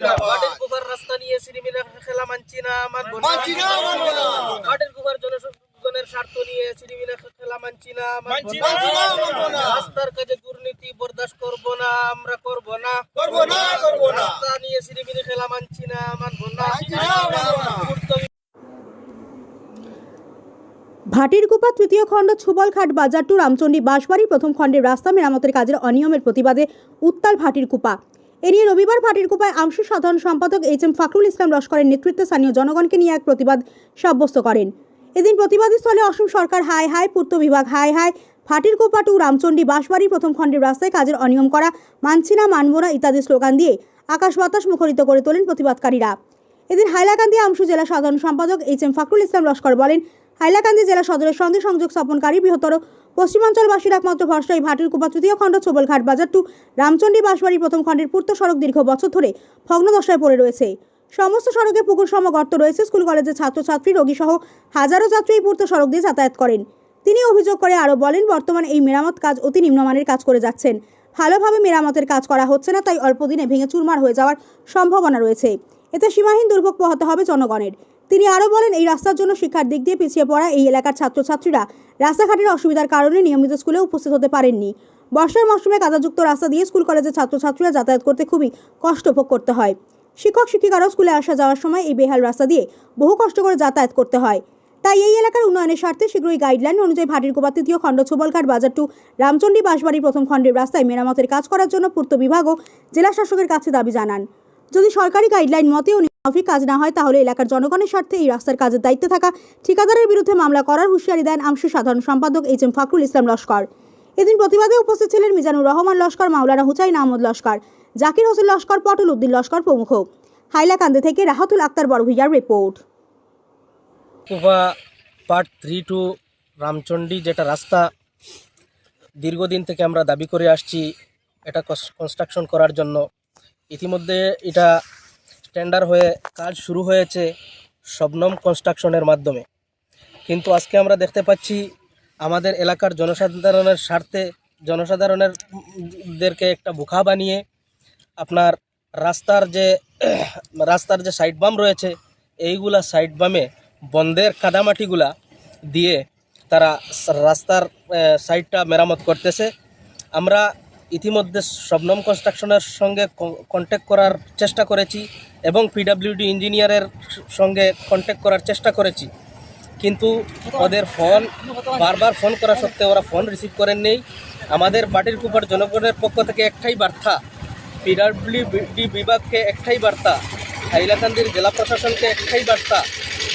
মাটির কুপার রাস্তা নিয়ে সিনেমিনা খেলা মানছি না মানবো না মানছি না, মানবো না। মাটির কুপার জনগণের স্বার্থ নিয়ে সিনেমিনা খেলা মানছি না মানবো মানছি না, মানবো না। রাস্তার কাজে দুর্নীতি বরদাস্ত করব না আমরা করব না করব না, করব না। রাস্তা নিয়ে সিনেমিনা খেলা মানছি না মানবো না মানছি না, মানবো না। পূর্ত ভাটিরকুপা তৃতীয় খণ্ড ছুবলঘাট বাজার টু রামচণ্ডী বাঁশবাড়ি প্রথম খণ্ডের রাস্তা মেরামতের কাজের অনিয়মের প্রতিবাদে উত্তাল ভাটিরকুপা এ নিয়ে রবিবার ভাটিরকুপায় আমশু সাধারণ সম্পাদক এইচ এম ফাকরুল ইসলাম লস্করের নেতৃত্বে স্থানীয় জনগণকে নিয়ে এক প্রতিবাদ সাব্যস্ত করেন। এদিন প্রতিবাদী স্থলে অসম সরকার হাই হাই, পূর্ত বিভাগ হাই হাই ভাটিরকুপা টু রামচণ্ডী বাঁশবাড়ি প্রথম খণ্ডের রাস্তায় কাজের অনিয়ম করা মানছি না মানব না ইত্যাদি স্লোগান দিয়ে আকাশ বাতাস মুখরিত করে তোলেন প্রতিবাদকারীরা। এদিন হাইলাকান্দি আমসু জেলা সাধারণ সম্পাদক এইচ এম ফাকরুল ইসলাম লস্কর বলেন, হাইলাকান্দি জেলা সদরের সঙ্গে সংযোগ স্থাপনকারী বৃহত্তর পশ্চিমাঞ্চলবাসীর একমাত্র ভরসা এই ভাটিরকুপা তৃতীয় খণ্ড ছোবলঘাট বাজার টু রামচণ্ডী বাঁশবাড়ি প্রথম খণ্ডের পূর্ত সড়ক দীর্ঘ বছর ধরে ভগ্নদশায় পড়ে রয়েছে। সমস্ত সড়কে পুকুর সম গর্ত রয়েছে। স্কুল কলেজের ছাত্রছাত্রী রোগী সহ হাজারো যাত্রী এই পূর্ত সড়ক দিয়ে যাতায়াত করেন। তিনি অভিযোগ করে আরও বলেন, বর্তমানে এই মেরামত কাজ অতি নিম্নমানের কাজ করে যাচ্ছেন। ভালোভাবে মেরামতের কাজ করা হচ্ছে না, তাই অল্প দিনে ভেঙে চুরমার হয়ে যাওয়ার সম্ভাবনা রয়েছে। এতে সীমাহীন দুর্ভোগ পোহাতে হবে জনগণের। তিনি আরও বলেন, এই রাস্তার জন্য শিক্ষার দিক দিয়ে পিছিয়ে পড়া এই এলাকার ছাত্রছাত্রীরা রাস্তাঘাটের অসুবিধার কারণে নিয়মিত স্কুলে উপস্থিত হতে পারেননি। বর্ষার মৌসুমে কাদাযুক্ত রাস্তা দিয়ে স্কুল কলেজের ছাত্রছাত্রীরা যাতায়াত করতে খুবই কষ্ট ভোগ করতে হয়। শিক্ষক, শিক্ষিকারাও স্কুলে আসা যাওয়ার সময় এই বেহাল রাস্তা দিয়ে বহু কষ্ট করে যাতায়াত করতে হয়। তাই এই এলাকার উন্নয়নের স্বার্থে শীঘ্রই গাইডলাইন অনুযায়ী ভাটিরকোপা তৃতীয় খণ্ড ছোবলঘাট বাজার টু রামচণ্ডী বাঁশবাড়ি প্রথম খণ্ডের রাস্তায় মেরামতের কাজ করার জন্য পূর্ত বিভাগ ও জেলা শাসকের কাছে দাবি জানান। যদি সরকারি গাইডলাইন মতেও মাফিক কাজ না হয় তাহলে এলাকার জনগণের স্বার্থে এই রাস্তার কাজের দায়িত্বে থাকা ঠিকাদারের বিরুদ্ধে মামলা করার হুঁশিয়ারি দেন আমসু সাধারণ সম্পাদক এইচ এম ফাকরুল ইসলাম লস্কর। এদিন প্রতিবাদে উপস্থিত ছিলেন মিজানুর রহমান লস্কর, মাওলানা হুসাইন আহমদ লস্কর, জাকির হোসেন লস্কর, পটল উদ্দিন লস্কর প্রমুখ। হাইলাকান্দি থেকে Rahatul Akhtar বড়ভুইয়ার report. Part three to Ramchandi যেটা রাস্তা, দীর্ঘদিন থেকে আমরা দাবি করে আসছি এটা কনস্ট্রাকশন করার জন্য। ইতিমধ্যে এটা টেন্ডার হয়ে কাজ শুরু হয়েছে শবনম কনস্ট্রাকশনের মাধ্যমে। কিন্তু আজকে আমরা দেখতে পাচ্ছি আমাদের এলাকার জনসাধারণের স্বার্থে জনসাধারণের দেরকে একটা বোকা বানিয়ে আপনার রাস্তার যে রাস্তার যে সাইড বাম রয়েছে, এইগুলা সাইড বামে বন্ধের কাদামাটিগুলা দিয়ে তারা রাস্তার সাইডটা মেরামত করতেছে। আমরা ইতিমধ্যে শবনম কনস্ট্রাকশনের সঙ্গে কন্ট্যাক্ট করার চেষ্টা করেছি এবং পিডাব্লিউডি ইঞ্জিনিয়ারের সঙ্গে কন্ট্যাক্ট করার চেষ্টা করেছি। কিন্তু ওদের ফোন বারবার ফোন করা সত্ত্বেও ওরা ফোন রিসিভ করেন নেই। আমাদের বাটির কুপার জনগণের পক্ষ থেকে একটাই বার্তা পিডাব্লিউডি বিভাগকে একটাই বার্তা, হাইলাকান্দির জেলা প্রশাসনকে একটাই বার্তা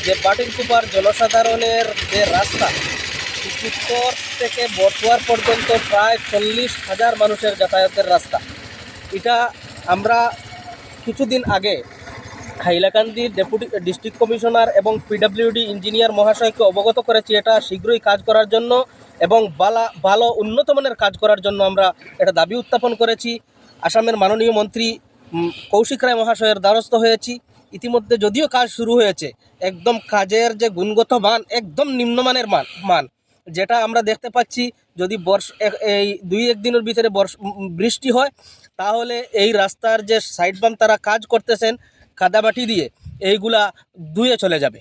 যে বাটির কুপার জনসাধারণের যে রাস্তা উত্তর থেকে বটুয়ার পর্যন্ত প্রায় চল্লিশ হাজার মানুষের যাতায়াতের রাস্তা। এটা আমরা কিছুদিন আগে হাইলাকান্দির ডেপুটি, ডিস্ট্রিক্ট কমিশনার এবং পিডাব্লিউডি ইঞ্জিনিয়ার মহাশয়কে অবগত করেছি এটা শীঘ্রই কাজ করার জন্য এবং বালা, ভালো উন্নত মানের কাজ করার জন্য আমরা এটা দাবি উত্থাপন করেছি। আসামের মাননীয় মন্ত্রী কৌশিক রায় মহাশয়ের দ্বারস্থ হয়েছি। ইতিমধ্যে যদিও কাজ শুরু হয়েছে, একদম কাজের যে গুণগত মান, একদম নিম্নমানের মান মান। যেটা আমরা দেখতে পাচ্ছি, যদি বর্ষ এই দুই এক দিনের ভিতরে বর্ষ বৃষ্টি হয়, তাহলে এই রাস্তার যে সাইড বাম তারা কাজ করতেছেন কাদামাটি দিয়ে, এইগুলা ধুয়ে চলে যাবে।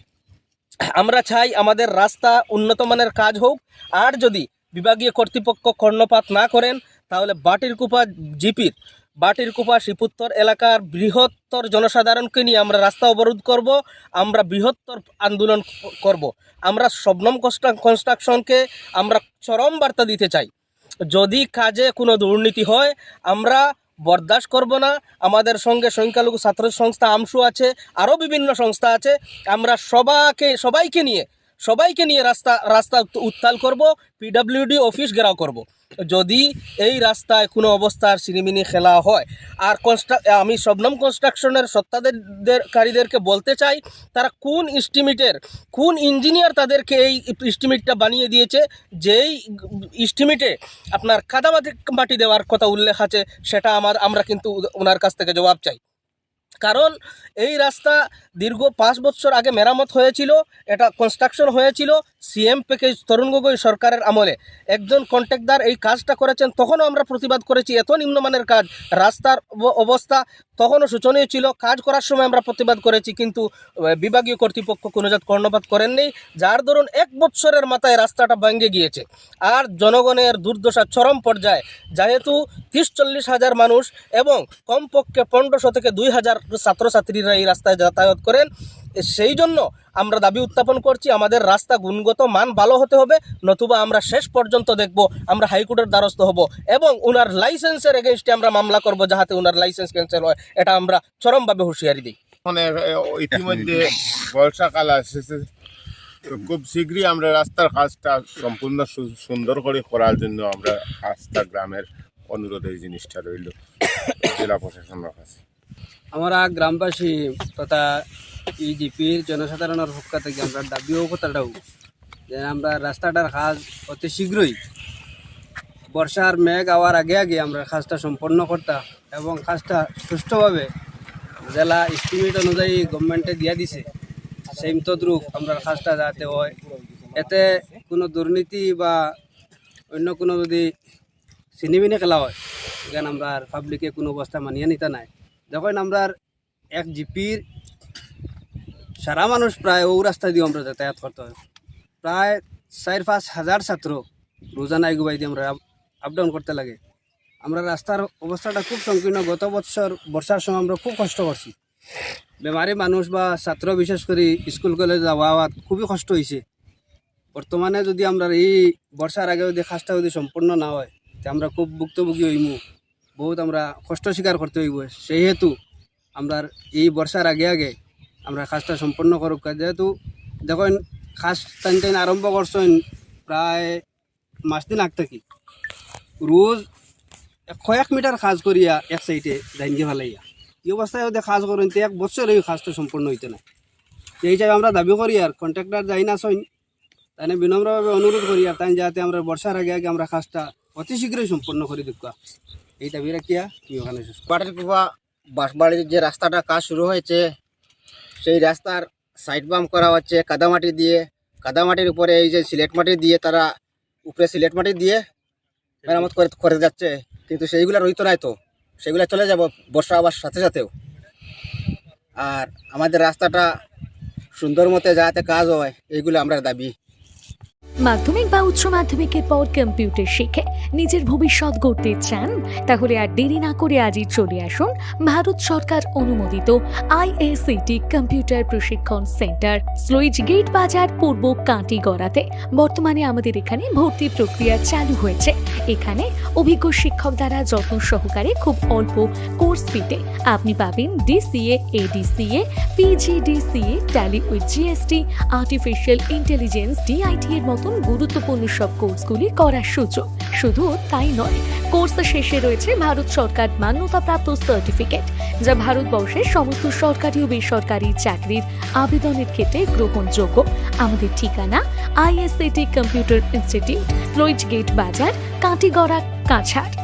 আমরা চাই আমাদের রাস্তা উন্নত মানের কাজ হোক, আর যদি বিভাগীয় কর্তৃপক্ষ কর্ণপাত না করেন, তাহলে বাটির কুপা জিপির বাটির কুপা শিপুত্তর এলাকার বৃহত্তর জনসাধারণকে নিয়ে আমরা রাস্তা অবরোধ করব, আমরা বৃহত্তর আন্দোলন করব। আমরা শবনম কনস্ট্রাকশনকে আমরা চরম বার্তা দিতে চাই। যদি কাজে কোনো দুর্নীতি হয়, আমরা বরদাস্ত করব না। আমাদের সঙ্গে সংখ্যালঘু ছাত্র সংস্থা আমসু আছে, আরও বিভিন্ন সংস্থা আছে। আমরা সবাকে সবাইকে নিয়ে সবাইকে নিয়ে রাস্তা রাস্তা উত- উত্তাল করব পিডাব্লিউডি অফিস ঘেরাও করব। যদি এই রাস্তায় কোনো অবস্থার সিনেমিনি খেলা হয়, আর কনস্ট্রা আমি সবনম কনস্ট্রাকশনের সত্তাদেরকারীদেরকে বলতে চাই, তারা কোন ইস্টিমেটের কোন ইঞ্জিনিয়ার তাদেরকে এই ইস্টিমেটটা বানিয়ে দিয়েছে, যেই ইস্টিমেটে আপনার কাদামাটি মাটি দেওয়ার কথা উল্লেখ আছে, সেটা আমার, আমরা কিন্তু ওনার কাছ থেকে জবাব চাই। কারণ এই রাস্তা দীর্ঘ পাঁচ বছর আগে মেরামত হয়েছিল, এটা কনস্ট্রাকশন হয়েছিল সিএম প্যাকেজ তরুণ গগৈ সরকারের আমলে একজন কন্ট্রাক্টর এই কাজটা করেছেন তখনও আমরা প্রতিবাদ করেছি এত নিম্নমানের কাজ রাস্তার অবস্থা তখনও শোচনীয় ছিল কাজ করার সময় আমরা প্রতিবাদ করেছি কিন্তু বিভাগীয় কর্তৃপক্ষ কোনো জাত কর্ণপাত করেননি যার দরুন এক বৎসরের মাথায় রাস্তাটা ভেঙে গিয়েছে আর জনগণের দুর্দশা চরম পর্যায়ে যেহেতু তিরিশ চল্লিশ হাজার মানুষ এবং কমপক্ষে পনেরোশো থেকে দুই হাজার ছাত্রছাত্রীরা এই রাস্তায় যাতায়াত করেন সেই জন্য আমরা দাবি উত্থাপন করছি, আমাদের রাস্তা গুণগত মান ভালো হতে হবে, নতুবা আমরা শেষ পর্যন্ত দেখব, আমরা হাইকোর্টের দ্বারস্থ হব এবং ওনার লাইসেন্সের এগেনস্টে আমরা মামলা করব যাহাতে ওনার লাইসেন্স ক্যান্সেল হয়। এটা আমরা চরমভাবে হুঁশিয়ারি দিই। মানে ইতিমধ্যে বর্ষাকাল আসছে খুব শীঘ্রই আমরা রাস্তার কাজটা সম্পূর্ণ সুন্দর করে করার জন্য আমরা আস্থা গ্রামের অনুরোধ এই জিনিসটা রইল। জেলা প্রশাসনের কাছে। আমরা গ্রামবাসী তথা ইজিপির জনসাধারণের পক্ষ থেকে আমরা দাবিও কথাটাও যে আমরা রাস্তাটার কাজ অতি শীঘ্রই বর্ষার মেঘ আওয়ার আগে আগে আমরা কাজটা সম্পন্ন করতাম এবং কাজটা সুষ্ঠুভাবে জেলা এস্টিমেট অনুযায়ী গভর্নমেন্টে দিয়া দিছে সেই তদ্রুপ আমরা কাজটা যাতে হয় এতে কোনো দুর্নীতি বা অন্য কোনো যদি চিনিমিনি খেলা হয় এখানে আমরা পাবলিকে কোনো অবস্থা মানিয়ে নিতে নাই যখন আমরা এক জিপির সারা মানুষ প্রায় ও রাস্তা দিয়ে আমরা যাতায়াত করতে হয়। প্রায় চার পাঁচ হাজার ছাত্র রোজানা এগুবাই দিয়ে আমরা আপ ডাউন করতে লাগে। আমরা রাস্তার অবস্থাটা খুব সংকীর্ণ। গত বছর বর্ষার সময় আমরা খুব কষ্ট করছি। বেমারি মানুষ বা ছাত্র বিশেষ করে স্কুল, কলেজ যাওয়া খুবই কষ্ট হয়েছে বর্তমানে যদি আমরা এই বর্ষার আগে যদি কাজটা যদি সম্পূর্ণ না হয়, তে আমরা খুব ভুক্তভোগী হইমু। বহুত আমরা কষ্ট স্বীকার করতে হইব। সেহেতু আমরা এই বর্ষার আগে আগে আমরা কাজটা সম্পন্ন করুক। যেহেতু দেখেন কাজ টাইম টাইম আরম্ভ করছেন প্রায় মাস দিন আগ থাকি। রোজ কয়েক মিটার কাজ করিয়া এক সাইডে দাইনকে ফেলাইয়া। এই অবস্থায় যদি কাজ করেন, তো এক বছর এই কাজটা সম্পূর্ণ হইতে না সেই হিসাবে আমরা দাবি করি আর কন্ট্রাক্টর যাই না সইন তাই বিনম্রভাবে অনুরোধ করি আর তাই যাতে আমরা বর্ষার আগে আগে আমরা কাজটা অতি শীঘ্রই সম্পন্ন করে দেখা এই দাবি রাখিয়া তুই ওখানে শেষ কর। বাঁশবাড়ির যে রাস্তাটা কাজ শুরু হয়েছে, সেই রাস্তার সাইড বাম করা হচ্ছে কাদামাটি দিয়ে। কাদামাটির উপরে এই যে সিলেট মাটি দিয়ে তারা, উপরে সিলেট মাটি দিয়ে মেরামত করে করে যাচ্ছে। কিন্তু সেইগুলো রইতো নাই তো। সেগুলো চলে যাব বর্ষা আবার সাথে সাথেও। আর আমাদের রাস্তাটা সুন্দর মতো যাতে কাজ হয়, এইগুলো আমরা দাবি। মাধ্যমিক বা উচ্চ মাধ্যমিকের পর কম্পিউটার শিখে নিজের ভবিষ্যৎ গড়তে চান, তাহলে আর দেরি না করে আজই চলে আসুন ভারত সরকার অনুমোদিত আইএসিটি কম্পিউটার প্রশিক্ষণ সেন্টার স্লুইজ গেট বাজার পূর্ব কাঁটিগড়াতে। বর্তমানে আমাদের এখানে ভর্তি প্রক্রিয়া চালু হয়েছে। এখানে অভিজ্ঞ শিক্ষক দ্বারা যত্ন সহকারে খুব অল্প কোর্স ফিতে আপনি পাবেন DCA ADCA PGDCA tally with GST artificial intelligence DIT এর মতন গুরুত্বপূর্ণ সব কোর্সগুলি করার সুযোগ। শুধু তাই নয় কোর্স শেষে রয়েছে ভারত সরকার মান্যতাপ্রাপ্ত সার্টিফিকেট যা ভারতবর্ষের সমস্ত সরকারি ও বেসরকারি চাকরির আবেদনের ক্ষেত্রে গ্রহণযোগ্য। আমাদের ঠিকানা ISCT computer institute sluice gate Bazar Katigora, Cachar.